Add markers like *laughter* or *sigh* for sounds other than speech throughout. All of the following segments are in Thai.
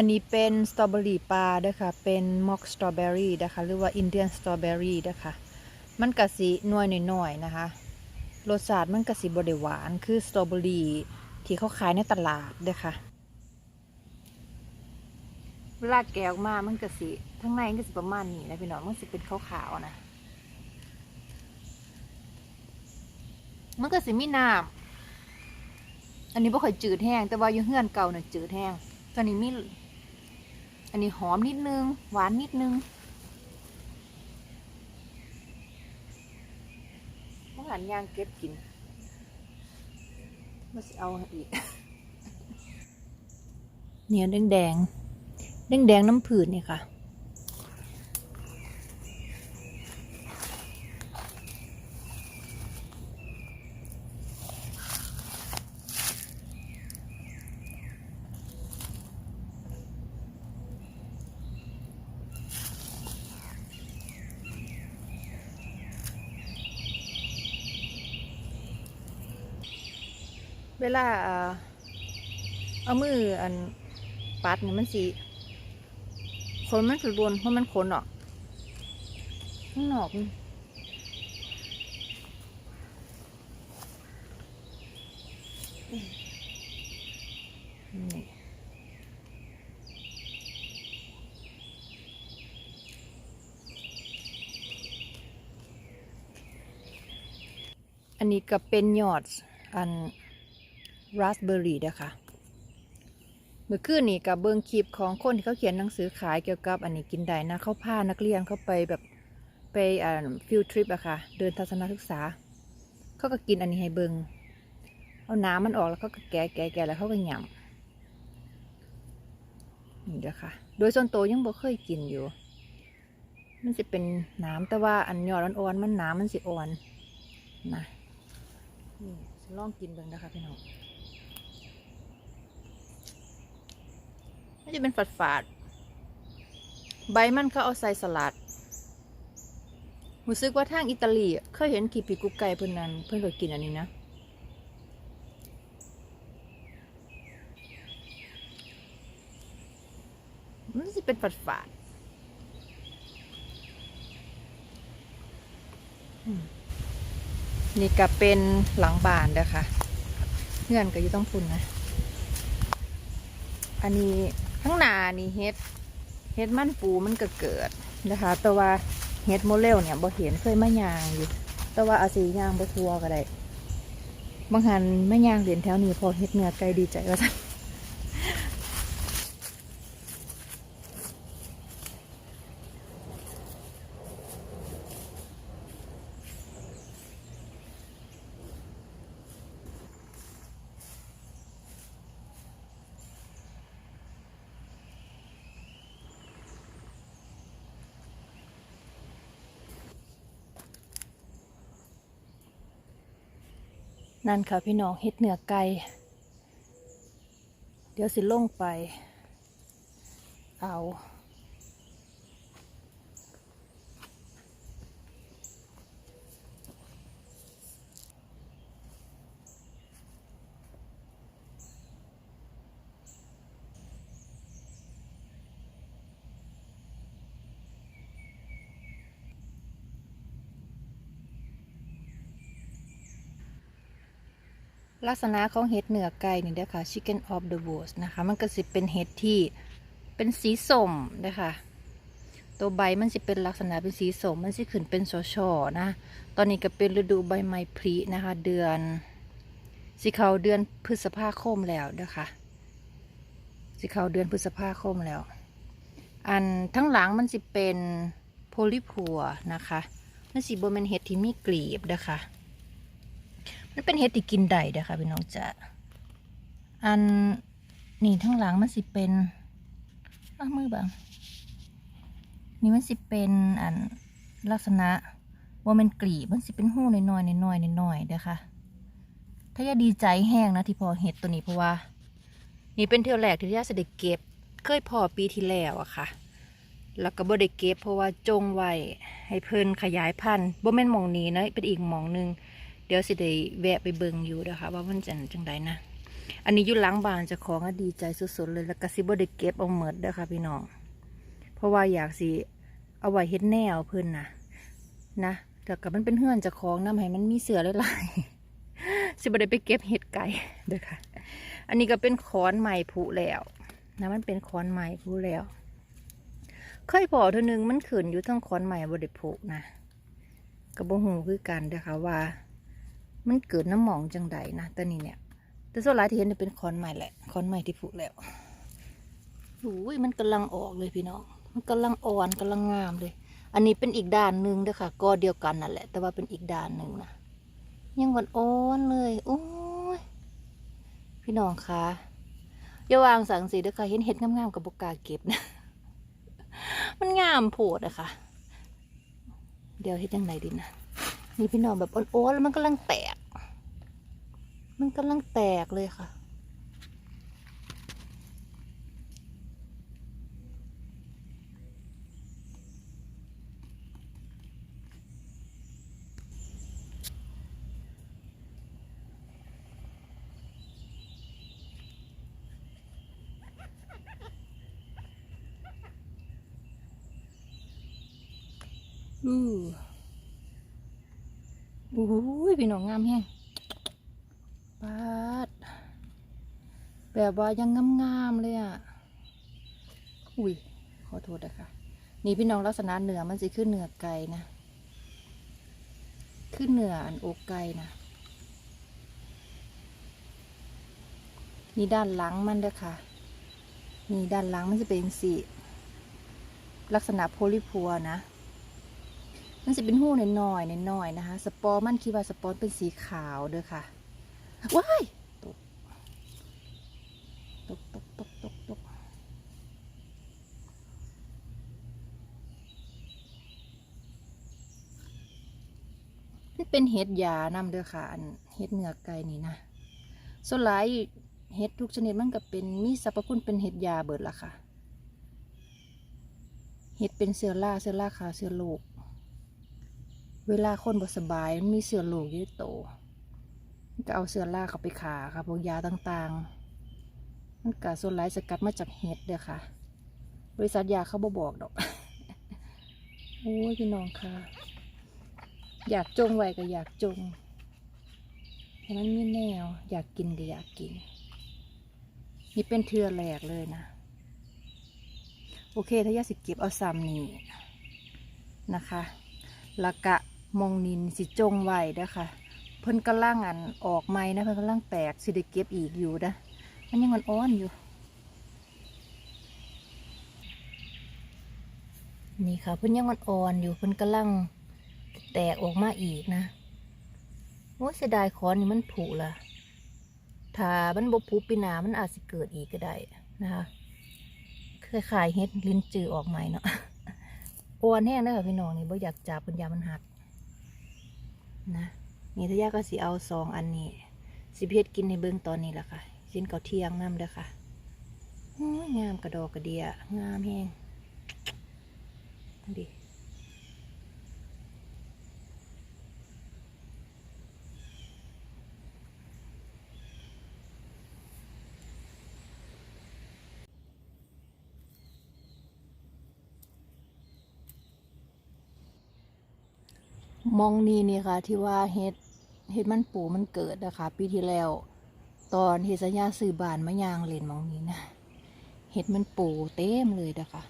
อันนี้เป็นสตรอเบอรี่ปลาเด้อค่ะ เป็นม็อกสตรอเบอรี่นะคะหรือว่าอินเดียนสตรอเบอรี่เด้อค่ะ มันกะสิหน่วยหน่อยๆนะคะ รสชาติมันกะสิบไดหวาน คือสตรอเบอรี่ที่เขาขายในตลาดเด้อค่ะ เวลาแกะออกมา มันกะสิทั้างในมันกะสิประมาณนี้นะพี่น้อง มันสิเป็นขาวๆนะ มันก็สิมีน้ำอันนี้บ่ค่อยจืดแห้ง แต่ว่าอยู่เฮือนเก่าน่ะจืดแห้งตอนนี้มี อันนี้หอมนิดนึง หวานนิดนึงเมื่อหันย่างเก็บกินมาสิเอาอีกเนี่ยแดงแดงแดงแดงน้ำผืนนี่ค่ะ ลาเอามืออันปัดนี่มันสีขนมันสุรวนเพราะมันขนออกข้างนอกนี่อันนี้ก็เป็นยอดอัน ราสเบอร์รี่นะคะเมื่อคืนนี้กับเบิงคลิปของคนที่เขาเขียนหนังสือขายเกี่ยวกับอันนี้กินได้นะเขาพานักเรียนเขาไปแบบไปอ่าฟิลทริปอะค่ะ เดินทัศนศึกษา เขาก็กินอันนี้ให้เบิงเอาน้ำมันออกแล้วเขาก็แกะแกะแกะแล้วเขาก็หยำนี่เด้อค่ะโดยส่วนตัวยังบ่เคยกินอยู่ มันจะเป็นน้ำแต่ว่าอันยอดอ่อนๆมันน้ำมันสิอ่อนนะนี่ลองกินเบิงนะคะพี่น้อง มันจะเป็นฝาดฝาดๆใบมันเขาเอาใส่สลัดรู้สึกว่าทางอิตาลีอะเคยเห็นขีปีกุ๊กไก่เพื่อนนั้น เพื่อนก็กินอันนี้นะ มันจะเป็นฝาดฝาดๆนี่ก็เป็นหลังบานเด้อค่ะเงื่อนก็อยู่ต้องพุ่นนะ อันนี้ ทั้งหนานี่เฮ็ดเฮ็ดมันปูมันก็เกิดนะคะ แต่ว่าเฮ็ดโมเลลเนี่ยบ่เห็นเคยมายางอยู่ แต่ว่าอาสียางบ่ทัวก็ได้บางหันมายางเหรียญแถวนี้พอเฮ็ดเนื้อไก่ดีใจว่าซั่น นั่นค่ะพี่น้องเฮ็ดเหนือไก่เดี๋ยวสิลงไป เอา ลักษณะของเห็ดเหนือไก่นี่เด้อค่ะ chicken of the woods นะคะ มันก็สิเป็นเห็ดที่เป็นสีส้มนะคะตัวใบมันสิเป็นลักษณะเป็นสีส้มมันสิขึ้นเป็นช่อๆนะ ตอนนี้ก็เป็นฤดูใบไม้ผลินะคะ เดือนสิเขาเดือนพฤษภาคมแล้วเด้อค่ะสิเขาเดือนพฤษภาคมแล้ว อันทั้งหลังมันสิเป็นโพลิพัวนะคะมันสิบนเป็นเห็ดที่มีกลีบเด้อค่ะ มันเป็นเห็ดที่กินได้เด้อค่ะพี่น้องจ๋าอันนี่ทั้งหลังมันสิเป็นอ้ามือบังนี่มันสิเป็นอันลักษณะว่ามันกลีบมันสิเป็นหู้น้อยๆน้อยๆน้อยๆเด้อค่ะ ถ้าอย่าดีใจแห้งนะที่พอเห็ดตัวนี้เพราะว่า นี่เป็นเที่ยวแรกที่ย่าจะได้เก็บ เคยพอปีที่แล้วอะค่ะ แล้วก็บ่ได้เก็บเพราะว่าจงไว้ให้เพิ่นขยายพันธุ์บ่แม่นหมองนี้นะเป็นอีกหมองหนึ่ง เดี๋ยวสิได้แวะไปเบิ่งอยู่นะคะว่ามันจะจังไดนะ อันนี้ยู่ล้างบานจะของอดีใจสุดๆเลยแล้วก็สิบ่ได้เก็บเอาเมดด้อค่ะพี่น้อง เพราะว่าอยากสิเอาไว้เฮ็ดแนวเพิ่นนะนะแต่กับมันเป็นเฮือนจะของน้ำให้มันมีเสือหลายๆสิบ่ได้ไปเก็บเห็ดไก่เด้อค่ะ อันนี้ก็เป็นขอนใหม่ผุแล้วนะมันเป็นขอนใหม่ผุแล้วเคยพอเท่านึงมันขืนอยู่ทั้งขอนใหม่บด้ผุนะกระบหูคือกันเด้อค่ะว่า มันเกิดน้ำหมองจังใดนะแต่นี่เนี่ย แต่ส่วนหลายที่เห็นเนี่ยเป็นคอนใหม่แหละคอนใหม่ที่ผุแล้วโอ้ยมันกำลังออกเลยพี่น้อง มันกำลังอ่อนกำลังงามเลย อันนี้เป็นอีกด้านหนึ่งเด้อค่ะก็เดียวกันนั่นแหละ แต่ว่าเป็นอีกด้านหนึ่งนะยังวันอ่อนเลยโอ้ยพี่น้องคะอย่าวางสังสีเด้อค่ะเห็นเห็ดงามๆกับบกล้าเก็บนะมันงามโพดอะค่ะ เดี๋ยวเฮ็ดยังไงดีนะนี่พี่น้องแบบอ่อนๆแล้วมันกำลังแตก มันกำลังแตกเลยค่ะอือโอ้พี่น้องงามแฮง ปาด แบบว่ายังงามๆเลยอะ อุ้ย ขอโทษนะคะ นี่พี่น้องลักษณะเหนือมันจะขึ้นเหนือไก่นะ ขึ้นเหนืออันอกไก่นะ นี่ด้านหลังมันเด้อค่ะ นี่ด้านหลังมันจะเป็นสีลักษณะโพลิพัวนะมันจะเป็นหู้น้อยๆน้อยๆนะคะ สปอร์มันคิดว่าสปอร์เป็นสีขาวเด้อค่ะ ว้ายตกตกตกตกตกตกนี่เป็นเห็ดยานำเด้อค่ะ อันเห็ดเนื้อไก่นี่นะส่วนหลายเห็ดทุกชนิดมันก็เป็นมีสรรพคุณเป็นเห็ดยาเบิดละค่ะ เห็ดเป็นเสื้อราเสื้อราขาวเสื้อโลก เวลาคนบ่สบายมันมีเสื้อโลกยู่ในโต ก็เอาเสื้อล่าเขาไปขาค่ะพวกยาต่างๆ มันก็ส่วนหลายสกัดมาจากเห็ดเด้อค่ะ บริษัทยาเขาบ่บอกดอก โอ้ยพี่น้องค่ะ อยากจงไว้ก็อยากจงแต่มันมีแนว อยากกินก็อยากกิน นี่เป็นเทือแหลกเลยนะ โอเคถ้ายาสิเก็บเอาซ้ำนี่นะคะล้วกะมองนินสิจงไว้เด้อค่ะ พิ่นกำลังอันออกไม้นะเพิ่นกำลังแตกสิได้เก็บอีกอยู่นะมันยังอ่อนๆอยู่ นี่ค่ะเพิ่นยังอ่อนๆอยู่เพิ่นกำลังแตกออกมาอีกนะโอ้เสียดายคอนนี่มันผุละถ้ามันบ่ผุปีนามันอาจสิเกิดอีกก็ได้นะคะคลายเฮ็ดลิ้นจือออกใหม่เนาะอ่อนแห้งเลยค่ะพี่น้องนี่บ่อยากจับเพิ่นยามันหักนะ นี่ทายาก็สิเอาสองอันนี้สิเพชรกินในเบื้องตอนนี้แหละค่ะชิ้นเก่าเที่ยงน้ำเด้อค่ะงามกระดอกกระเดียงามแห้งดูดิมองนี่นี่ค่ะที่ว่าเฮ็ด เฮ็ดมันปูมันเกิดนะคะปีที่แล้ว ตอนเฮสัญญาซื้อบานมะยางเล่นมองนี้นะเฮ็ดมันปูเต็มเลยนะคะ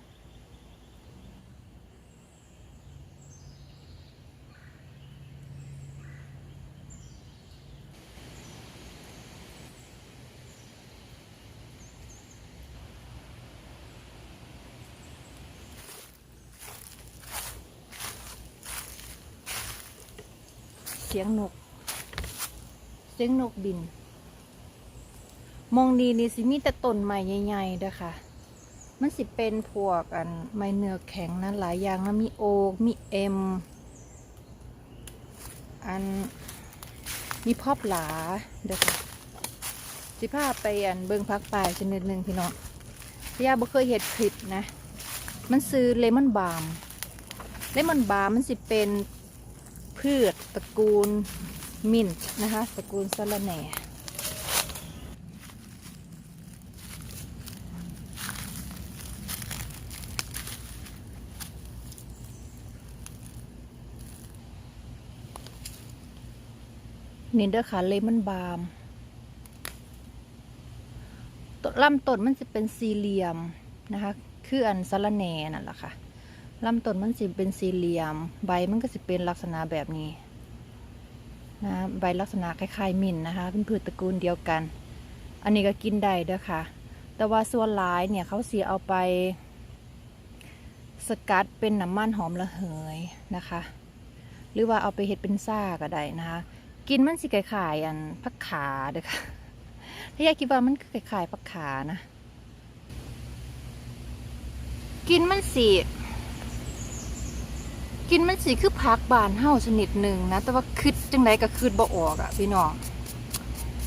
เสียงนก สียงนกบิน มองดีนี่สิมีแต่ต้นไม้ใหญ่ๆเด้อค่ะ มันสิเป็นพวกอันไม้เนื้อแข็งนั้นหลายอย่างนะมีโอกมีเอ็ม อันมีพอบหลาเด้อค่ะ สิพาไปอันเบิงพักปลายชนิดหนึ่งพี่น้องพี่ยาบ่เคยเห็ดคลิปนะ มันซื้อเลมอนบาล์มเลมอนบาล์มมันสิเป็นพืชตระกูล มินต์นะคะสกุลสละแหน่นี่เด้อค่ะเลมันบาร์มต้นลำต้นมันจะเป็นสี่เหลี่ยมนะคะ คืออันสละแหน่นั่นแหละค่ะลำต้นมันจะเป็นสี่เหลี่ยม ใบมันก็จะเป็นลักษณะแบบนี้ นะใบลักษณะคล้ายๆมิ่นนะคะ เป็นพืชตระกูลเดียวกัน อันนี้ก็กินได้เด้อค่ะ แต่ว่าส่วนหลายเนี่ยเขาเสียเอาไป สกัดเป็นน้ำมันหอมระเหยนะคะ หรือว่าเอาไปเฮ็ดเป็นซ่าก็ได้นะคะ กินมันสิคล้ายๆอันผักขาเด้อค่ะถ้ายายคิดว่ามันคือคล้ายๆผักขานะ กินมันสิ กินมันสิคือผักบานเฮาชนิดหนึ่งนะ แต่ว่าคืดจังไดก็คืดบ่ออกอะพี่น้อง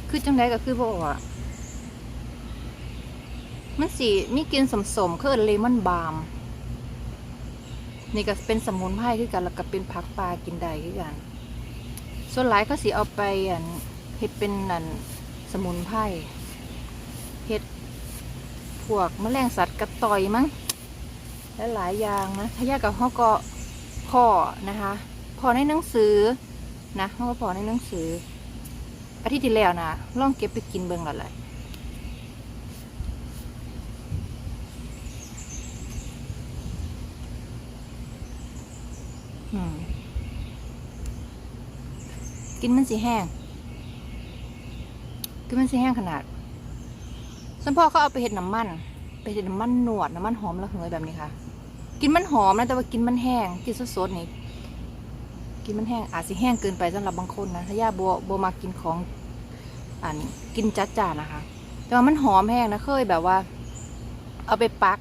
คืดจังไดก็คือบ่ออกอะมันสิมีกินสมๆคือเลมอนบาล์มนี่ก็เป็นสมุนไพรคือกันแล้วก็เป็นผักปลากินได้คือกัน ส่วนหลายเขาสิเอาไปอันเฮ็ดเป็นอันสมุนไพรเฮ็ดพวกแมลงสัตว์กระต่อยมั้งและหลายอย่างนะถ้ายากกับเขาก็ พ่อนะคะ พอในหนังสือนะเขาก็พอในหนังสือ อาทิตย์ที่แล้วนะลองเก็บไปกินเบิ่งละเลยอืมกินมันสีแห้ง กินมันสีแห้งขนาดสันพ่อเขาเอาไปเห็ดน้ำมัน ไปเห็ดน้ำมันหนวดน้ำมันหอมระเหยแบบนี้ค่ะ กินมันหอมนะแต่ว่ากินมันแห้งกินสดๆนี่กินมันแห้งอาจสิแห้งเกินไปสำหรับบางคนนะถ้าย่าบัวบัวมากินของอันกินจัดจ้านนะคะ แต่ว่ามันหอมแห้งนะเคยแบบว่า เอาไปปัก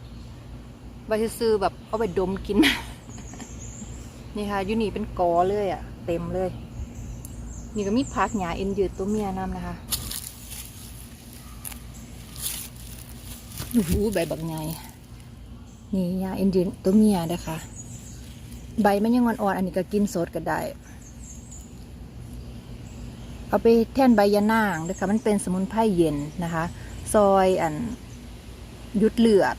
ใบซื้อแบบเอาไปดมกิน นี่ค่ะยูนี่เป็นกอเลยอะ่ะ เต็มเลย นี่ก็มีพักหยาเอ็นยืดตัวเมียน้ำนะคะโอ้โหใบบักไง นี่ยาเอ็นยืดตัวเมียนะคะ ใบมันยังอ่อนๆอันนี้ก็กินสดก็ได้ เอาไปแท่นใบยะนางนะคะมันเป็นสมุนไพรเย็นนะคะ ซอยอันยุดเลือด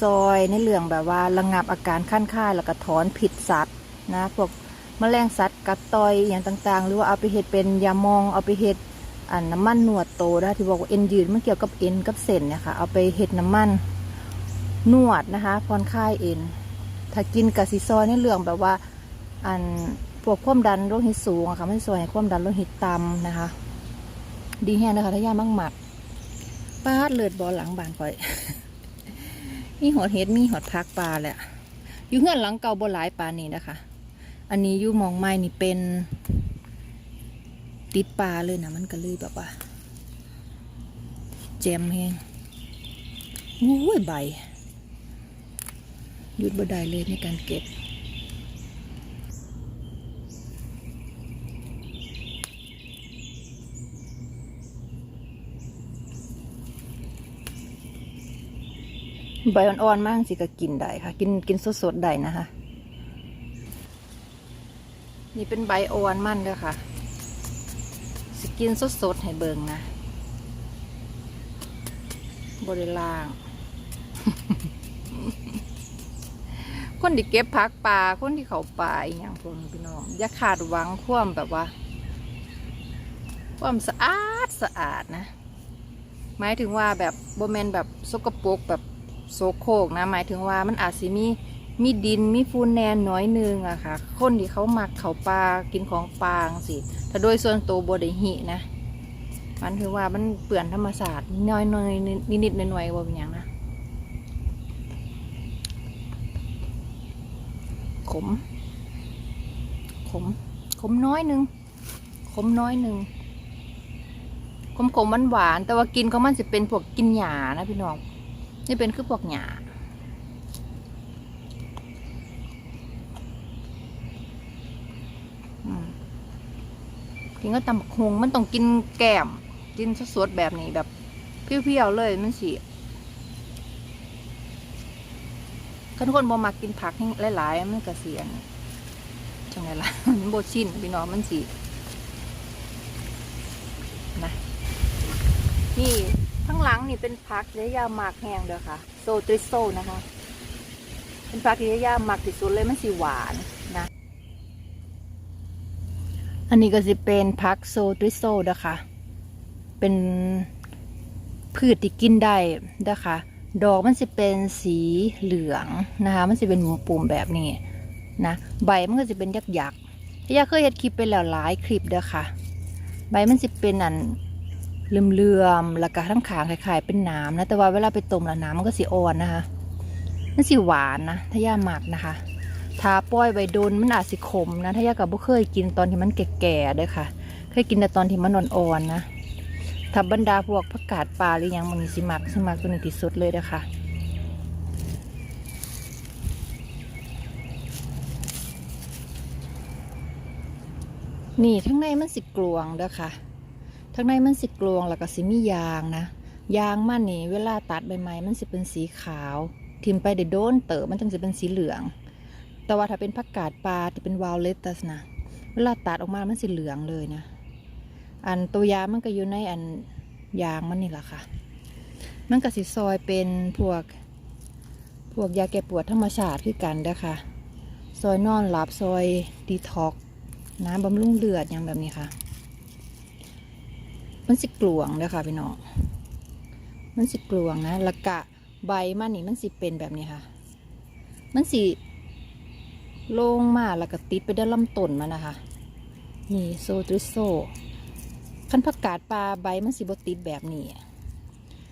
ซอยในเรื่องแบบว่าระงับอาการขั้นค่ายแล้วก็ถอนผิดสัตว์นะพวกมแมลงสัตว์กัดต่อยอย่างต่างๆ หรือว่าเอาไปเห็ดเป็นยามองเอาไปเห็ดอันน้ำมันหนวดโตได้ที่บอกว่าเอ็นยืดมันเกี่ยวกับเอ็นกับเส้นเนี่ยค่ะเอาไปเห็ดน้ำมัน นวดนะคะผ่อนคลายเอ็นถ้ากินกับซีซอยในเรื่องแบบว่า อันพวกความดันโลหิตสูงค่ะมันสวยให้ความดันโลหิตต่ำนะคะ ดีแห้งนะคะถ้ายามักหมักป้าดเลือดบอลหลังบานก่อย มีหอดเห็ดมีหอดพักปลาแหละอยู่เงื่อนหลังเก่าบ่หลายปลานี่นะคะ อันนี้อยู่มองไม้นี่เป็น ติดปลาเลยนะมันก็เลยแบบว่าแจมแฮงโอ้ยใบ หยุดบ่ได้เลยในการเก็บ ใบอ่อนๆมากสิก็กินได้ค่ะ กินกินสดๆได้นะคะ นี่เป็นใบอ่อนมันเด้อค่ะสกินสดๆให้เบิงนะบริล่าง คนที่เก็บพักปลาคนที่เขาป่าอย่างพวกนี้พี่น้องอย่าขาดหวังความแบบว่า ความสะอาดสะอาดนะ หมายถึงว่าแบบโบแมนแบบสกปรกแบบโซโครกนะ หมายถึงว่ามันอาจสิมีมีดินมีฟูนแนนน้อยนึงอะค่ะ คนที่เขาหมักเขาปลากินของปลางสิถ้าโดยส่วนตัวบไดหินะ มันคือว่ามันเปื่อนธรรมศาสตร์น้อยๆนิดนิดๆหน่อยๆว่าเป็นอย่างนะ ขม ขม ขมน้อยหนึ่ง ขมน้อยหนึ่ง ขมขมหวานหวาน แต่ว่ากินของมันจะเป็นพวกกินหยานะพี่น้อง นี่เป็นคือพวกหยาอืมกินก็ตำบักฮงมันต้องกินแก้ม กินสดๆแบบนี้แบบเปรี้ยวๆเลยมันสิ คันคนบ่มากินผักให้หลายๆมันก็เสียนจังไงล่ะมันโบชินพี่น้องมันสินะนี่ข้างหลังนี่เป็นผักระยะหมากแห้งเด้อค่ะ โซตริโซนะคะ เป็นผักระยะหมากที่สุดเลยมันสีหวานนะ อันนี้ก็จะเป็นพักโซตริโซนะคะ เป็นพืชที่กินได้นะคะ ดอกมันจะเป็นสีเหลืองนะคะ มันจะเป็นหมูปุ่มแบบนี้นะใบมันก็จะเป็นยักยักที่ยาเคยเห็ดคลิปไปแล้วหลายคลิปเด้อค่ะ ใบมันจะเป็นอันเลื่อมๆแล้วก็ทั้งขางคล้ายๆเป็นน้ำนะแต่ว่าเวลาไปต้มแล้วน้ำมันก็สีอ่อนนะคะมันสีหวานนะถ้าย่าหมักนะคะถ้าปล่อยไว้โดนมันอาจสิขมนะถ้าย่ากับบ่เคยกินตอนที่มันแก่ๆเด้อค่ะ เคยกินแต่ตอนที่มันอ่อนๆนะ ถ้าบรรดาพวกผักกาดปลาหรือยังมันสิมักสิมักตัวนี้ที่สุดเลยนะคะนี่ทั้งในมันสิกลวงเด้อค่ะทั้งในมันสิกลวงแล้วก็สิมียางนะยางมันนี่เวลาตัดใบไม้มันสิเป็นสีขาว ทิมไปเดี๋ยวโดนเต๋อมันจึงจะเป็นสีเหลือง แต่ว่าถ้าเป็นผักกาดปลาที่เป็นวาลเลตัสนะ เวลาตัดออกมามันสีเหลืองเลยนะ อันตัวยามันก็อยู่ในอันยางมันนี่แหละค่ะ มันก็สิซอยเป็นพวก พวกยาแก้ปวดธรรมชาติคือกันเด้อค่ะ ซอยนอนหลับซอยดีท็อกน้ำบำรุงเลือดอย่างแบบนี้ค่ะ มันสิกลวงเด้อค่ะพี่น้อง มันสิกลวงนะล้วกะใบมันนี่มันสิเป็นแบบนี้ค่ะ มันสิลงมาแล้วก็ติดไปด้านลำต้นมันนะคะ นี่โซตริโซ คันผักกาดปลาใบมันสิบติดแบบนี้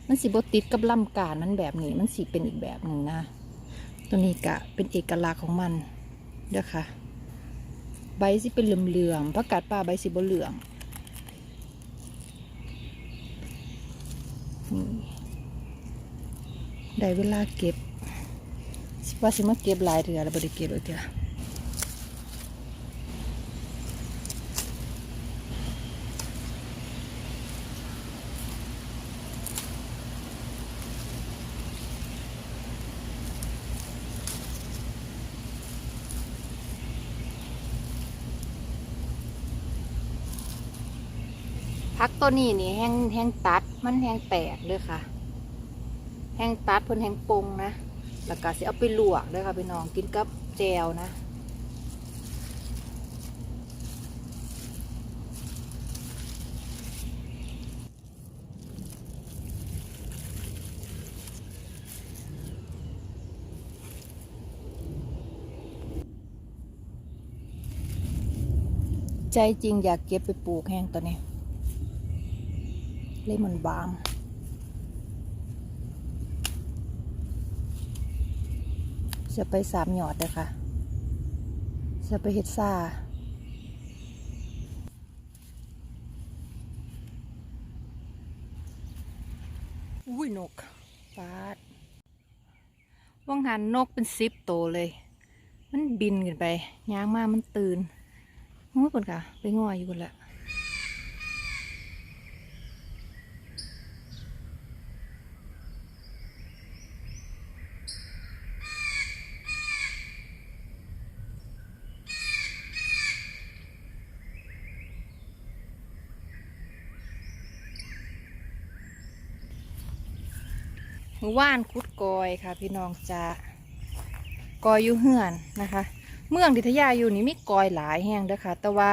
มันสิบติดกับลำกาดมันแบบนี้ มันสิเป็นอีกแบบหนึ่งนะ ตัวนี้กะเป็นเอกลักษณ์ของมันเด้อค่ะ ใบสิเป็นเหลือมๆผักกาดปลาใบสิบเหลืองนี่ได้เวลาเก็บสิว่าสิมาเก็บหลายเถื่อแล้วบ่ได้เก็บเลยเถื่อ พักตัวนี้นี่แห้งแห้งตัดมันแห้งแตกเลยค่ะ แห้งตัดเพิ่นแห้งปงนะแล้วก็สิเอาไปลวกเลยค่ะพี่น้องกินกับแจวนะใจจริงอยากเก็บไปปลูกแห้งตัวนี้ เลยมันบางจะไปสามหยอดเลยค่ะ จะไปเฮ็ดซ่าอุ้ยนกฟาดว่างหันนกเป็นซิปโตวเลย มันบินขึ้นไปย่างมามันตื่นงูปนค่ะ ไปง่อยอยู่คนละ มือว่านคุดกอยค่ะ พี่น้องจะกอยอยู่เฮือนนะคะ เมืองทิทยาอยู่นี่มีกอยหลายแห่งเด้อค่ะ แต่ว่า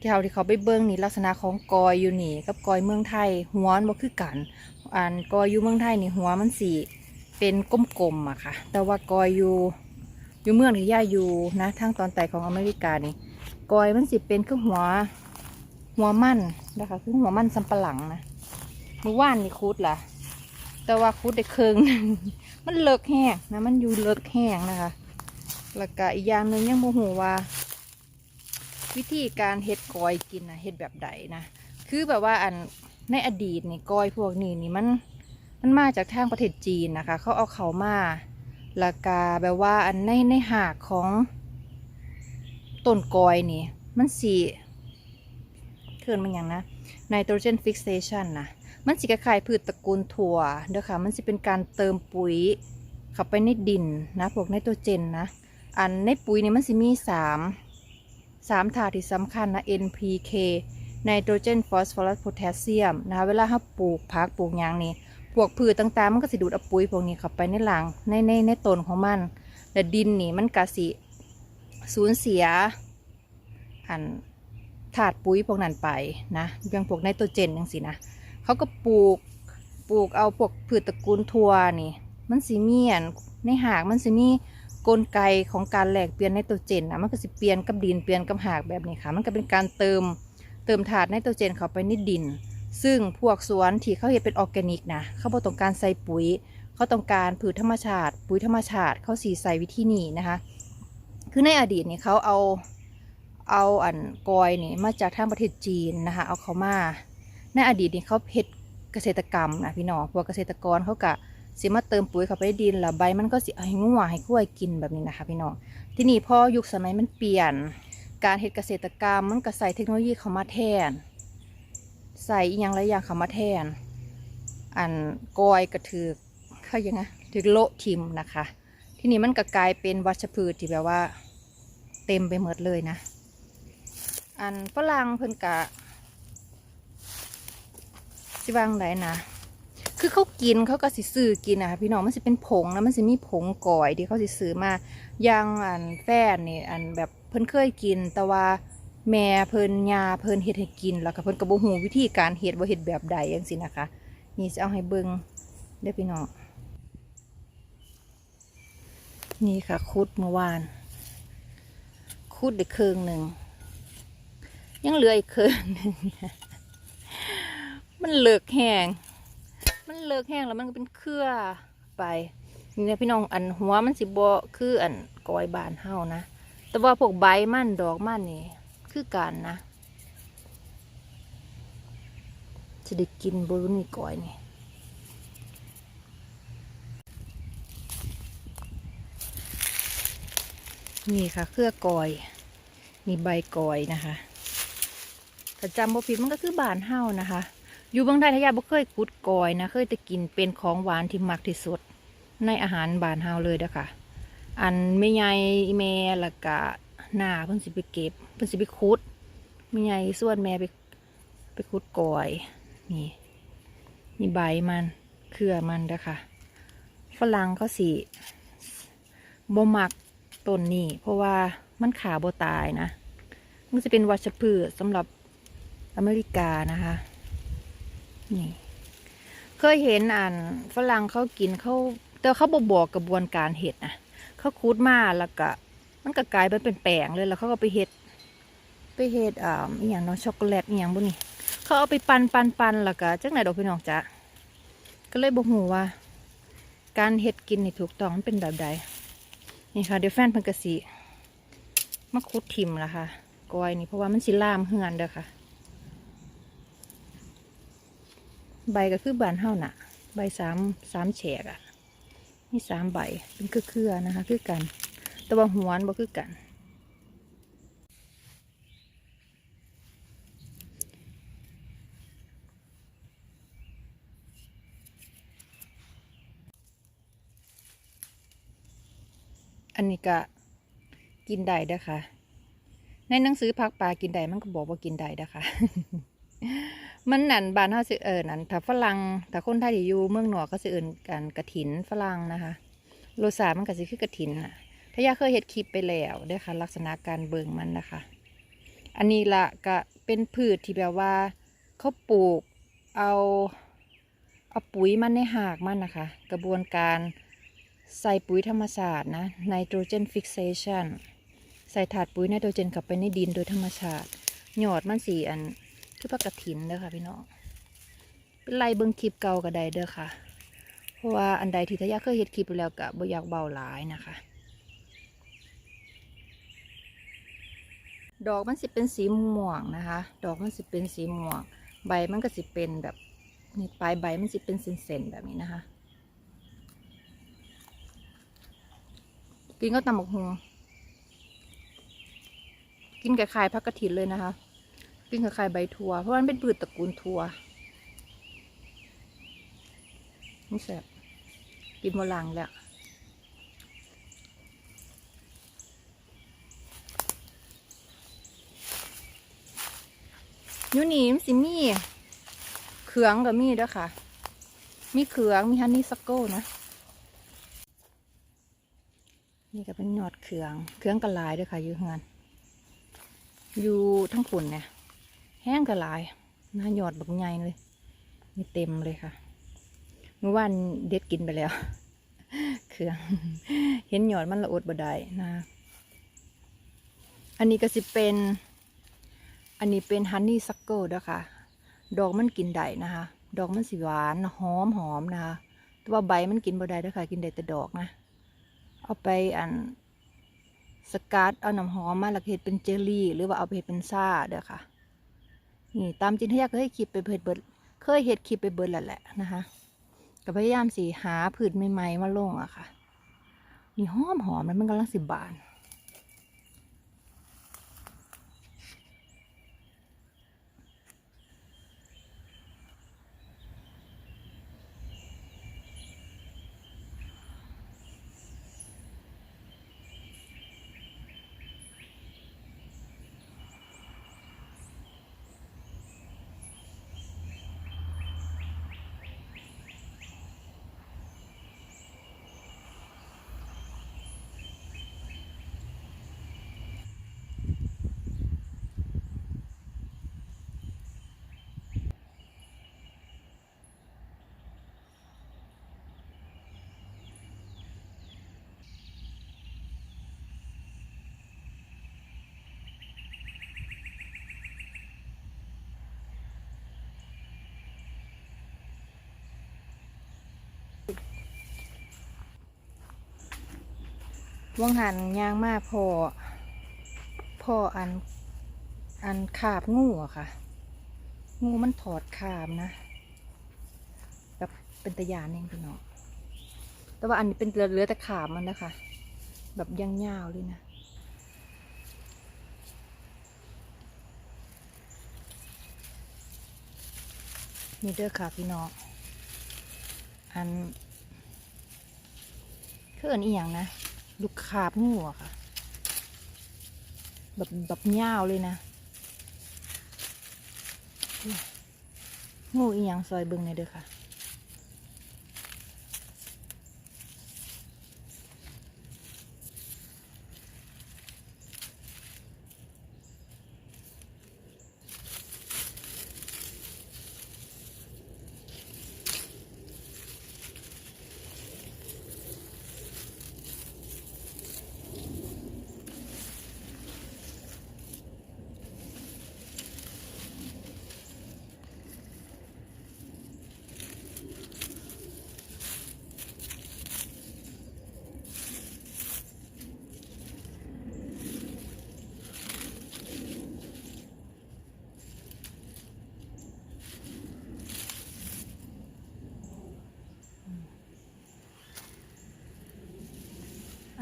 ที่เขาที่เขาไปเบิ้งนี่ลักษณะของกอยอยู่นี่ กับกอยเมืองไทยหัวมันคือกันอันกอยอยู่เมืองไทยนี่หัวมันสีเป็นกลมๆอะค่ะ แต่ว่ากอยอยู่อยู่เมืองทิทยาอยู่นะทางตอนใต้ของอเมริกานี่กอยมันสิเป็นคือหัวหัวมันนะคะคือหัวมันสำปะหลังนะเมื่อวานนี่คุดล่ะ แต่ว่าคุดได้ครึ่งมันเลิกแห้งนะมันอยู่เลิกแห้งนะคะแล้วก็อีกอย่างหนึ่งยังโมโหว่า วิธีการเฮ็ดกอยกินนะเฮ็ดแบบใดนะคือแบบว่าอันในอดีตนี่กอยพวกนี้นี่มันมันมาจากทางประเทศจีนนะคะ เขาเอาเขามาแล้วก็แบบว่าอันในในหากของต้นกอยนี่ มันสีเคลื่อนมันอย่างนะไนโตรเจนฟิกเซชันนะ มันสิคล้ายๆพืชตระกูลถั่วเด้อค่ะ มันสิเป็นการเติมปุ๋ยเข้าไปในดินนะพวกไนโตรเจนนะ อันในปุ๋ยนี่มันสิมีสามสามถาดที่สำคัญนะ NPK ไนโตรเจนฟอสฟอรัสโพแทสเซียมนะคะเวลาเราปลูกผักปลูกหยางนี่พวกพืชต่างๆ มันก็สิดูดเอาปุ๋ยพวกนี้เข้าไปในหลังในในในต้นของมันแต่ดินนี่มันก็สิสูญเสียอันถาดปุ๋ยพวกนั้นไปนะอย่างพวกไนโตรเจนจังสินะ เขาก็ปลูกปลูกเอาพวกพืชตระกูลทั่วนี่ มันสิมีอันในหากมันสิมีกลไกของการแหลกเปลี่ยนไนโตรเจนนะมันก็สิเปลี่ยนกับดินเปลี่ยนกับหากแบบนี้ค่ะ มันก็เป็นการเติมเติมถาดไนโตรเจนเข้าไปในดิน ซึ่งพวกสวนที่เขาเห็นเป็นออร์แกนิกนะเขาบ่ต้องการใส่ปุ๋ย เขาต้องการผืชธรรมชาติ ปุ๋ยธรรมชาติเขาสีใส่วิธีนี้นะคะคือในอดีตนี่เขาเอาเอาอันกอยนี่มาจากทางประเทศจีนนะคะเอาเขามา ในอดีตนี่เขาเฮ็ดเกษตรกรรมนะพี่น้องพวกเกษตรกรเขากะสิมาเติมปุ๋ยเข้าไปในดินแล้วใบมันก็สิให้งัวให้กล้วยกินแบบนี้นะคะพี่น้องที่นี่พอยุคสมัยมันเปลี่ยน การเฮ็ดเกษตรกรรมมันก็ใส่เทคโนโลยีเข้ามาแทน ใส่อีหยังหลายอย่างเข้ามาแทน อันกอยกระถือเขายังไงถือโละทิมนะคะ ที่นี่มันก็กลายเป็นวัชพืชที่แบบว่า เต็มไปหมดเลยนะ อันฝรั่งเพิ่นกะ สิวางไหนนะคือเขากินเขาก็สิซื้อกินนะคะพี่น้องมันสิเป็นผงนะมันสิมีผงก่อยที่เขาสิซื้อมาอย่างอันแฟนนี่อันแบบเพิ่นเคยกิน แต่ว่าแม่เพิ่นยาเพิ่นเฮ็ดให้กิน แล้วก็เพิ่นก็บ่ฮู้วิธีการเฮ็ดว่าเฮ็ดแบบใดจังซี่นะคะ นี่จะเอาให้เบิ่งเด้อพี่น้องนี่ค่ะคุดเมื่อวาน คุดได้ครึ่งหนึ่งยังเหลืออีกครึ่งหนึ่ง มันเลิกแห้ง มันเลิกแห้งแล้วมันก็เป็นเครือไปนี่นะพี่น้องอันหัวมันสิบอคืออันกอยบานเฮานะ แต่ว่าพวกใบมันดอกมันนี่คือกันนะ จะได้กินบรุนี่กอยนี่นี่ค่ะเครือกอยนี่ใบกอยนะคะถ้าจำบ่ผิดมันก็คือบานเฮานะคะ อยู่บางไทยทายาบ่เคยกุดกอยนะเคยแต่กินเป็นของหวานที่มักที่สุด ในอาหารบานเฮาเลยเด้อค่ะ อันไม่ใหญ่แม่ล้วก็หน้าเพิ่นสิไปเก็บเพิ่นสิไปคุดไม่ใหญ่ส่วนแม่ไปไปคุดกอยนี่นี่ใบมันเครือมันเด้อค่ะฝรั่งเขาสิบ่มักต้นนี้เพราะว่ามันขาโบตายนะ มันจะเป็นวัชพืชสำหรับอเมริกานะคะ นี่ เคยเห็นอ่านฝรั่งเขากินเขาแต่เขาบอบอกกระบวนการเห็ดนะเขาคูดมาแล้วก็ มันก็กลายเป็นเป็นแป้งเลยแล้วเขาก็ไปเห็ดไปเห็ดอ่าอย่างเนาะช็อกโกแลตอย่างบุนี่เขาเอาไปปันปันปันแล้วก็จักไหนดอกพี่น้องจ๊ะก็เลยบอกหูว่า การเห็ดกินนี่ถูกต้องมันเป็นแบบใดนี่ค่ะเดี๋ยวแฟนเพิ่นกสิมาคุดทิมละค่ะกอยนี่เพราะว่ามันสิล่ามเฮือนเด้อค่ะ ใบก็คือบานเฮาน่ะ ใบสามสามแฉกอะ่ะนี่สามใบเป็นเครือๆนะคะ คือกัน แต่ว่าหัวนบ่คือกัน อันนี้ก็กินได้เด้อค่ะในหนังสือพักปลากินได้มันก็บอกว่ากินได้เด้อค่ะ มันนั่นบ้านเฮาสิเอิ้นนั่นถ้าฝรั่งถ้าคนไทยที่อยู่เมืองนอกก็สิเอิ้นกันกระถินฝรั่งนะคะรสามันก็สิคือกระถินน่ะถ้ายาเคยเฮ็ดคลิปไปแล้วเด้อค่ะ ลักษณะการเบิ่งมันนะคะ อันนี้ละก็เป็นพืชที่แบบว่าเขาปลูกเอาเอาปุ๋ยมันในหากมันนะคะ กระบวนการใส่ปุ๋ยธรรมชาตินะไนโตรเจนฟิกเซชันใส่ถาดปุ๋ยไนโตรเจนกลับไปในดินโดยธรรมชาติ หยอดมันสีอัน คือผักกระถินเด้อค่ะพี่น้องเป็นไล่เบิ่งคลิปเก่าก็ได้เด้อค่ะ เพราะว่าอันใดที่ทายาเคยเฮ็ดคลิปไปแล้วก็บ่อยากเบาหลายนะคะ ดอกมันสิเป็นสีม่วงนะคะ ดอกมันสิเป็นสีม่วง ใบมันก็สิเป็นแบบนี่ปลายใบมันสิเป็นเส้นๆแบบนี้นะคะกินก็ตำบักฮงกินกับไข่พักกระถินเลยนะคะ กินกับไข่ใบทัวเพราะมันเป็นพืชตระกูลทัวนี่แซ่บกินโมลังแล้วยูนีมสิมีเขืองกับมีด้วยค่ะ มีเขืองมีฮันนี่ซักโก้นะ นี่ก็เป็นยอดเขืองเขืองกระลายด้วยค่ะอยู่งานอยู่ทั้งฝุ่นเนี่ย แห้งกระลายหน้าหยอดบักใหญ่เลยมีเต็มเลยค่ะ เมื่อวานเด็ดกินไปแล้ว เครื่องเห็นหยอดมันละอดบ่ได้นะ อันนี้ก็สิเป็น อันนี้เป็นฮันนี่ซักเกิลนะคะดอกมันกินได้นะคะ ดอกมันสีหวานหอมหอมนะคะ แต่ว่าใบมันกินบ่ได้เด้วยค่ะ กินได้แต่ดอกนะ เอาไปอันสกัดเอาน้ำหอมมาแล้วก็เฮ็ดเป็นเจลลี่ หรือว่าเอาไปเฮ็ดเป็นซ่าเด้อค่ะ นี่ตามจินทยาเคยคลิปไปเบิดเบิดเคยเห็ดคลิปไปเบิดแล้วแหละนะคะก็พยายามสีหาผืนใหม่ๆมาลงอะค่ะ นี่หอมหอมแล้วมันกำลังสิบาน ว่างหันยางมากพอพออัน อันขาบงูอะค่ะ งูมันถอดขาบนะแบบเป็นตะยานเองพี่น้องแต่ว่าอันนี้เป็นเหลือแต่ขาบมันนะคะ แบบย่างยาวเลยนะนี่เด้อค่ะพี่น้อง อันคืออันอีหยังนะ ลูกขาบงูอะค่ะ แบบแบบยาวเลยนะงูอีหยังซอยเบึงในอยเด้อค่ะ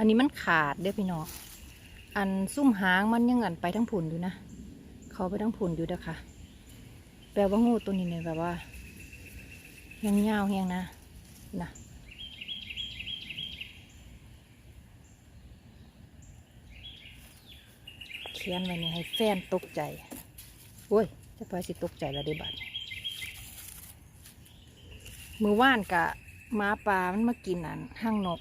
นนี้มันขาดเด้อพี่น้อง อันซุ่มหางมันยังอันไปทั้งผุนอยู่นะ เขาไปทั้งผุนอยู่เด้อค่ะ แปลว่างูตัวนี้เนี่ยแบบว่ายังยาวแหงนะนะเขียนไว้นี่ให้แฟนตกใจโอ้ยจะไปสิตกใจแล้วเด้บัดมือว่านกะหมาป่ามันมากินอันห้างนก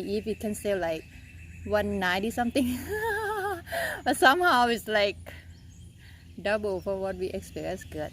if you can say like 190 something *laughs* but somehow it's like double for what we expect. That's good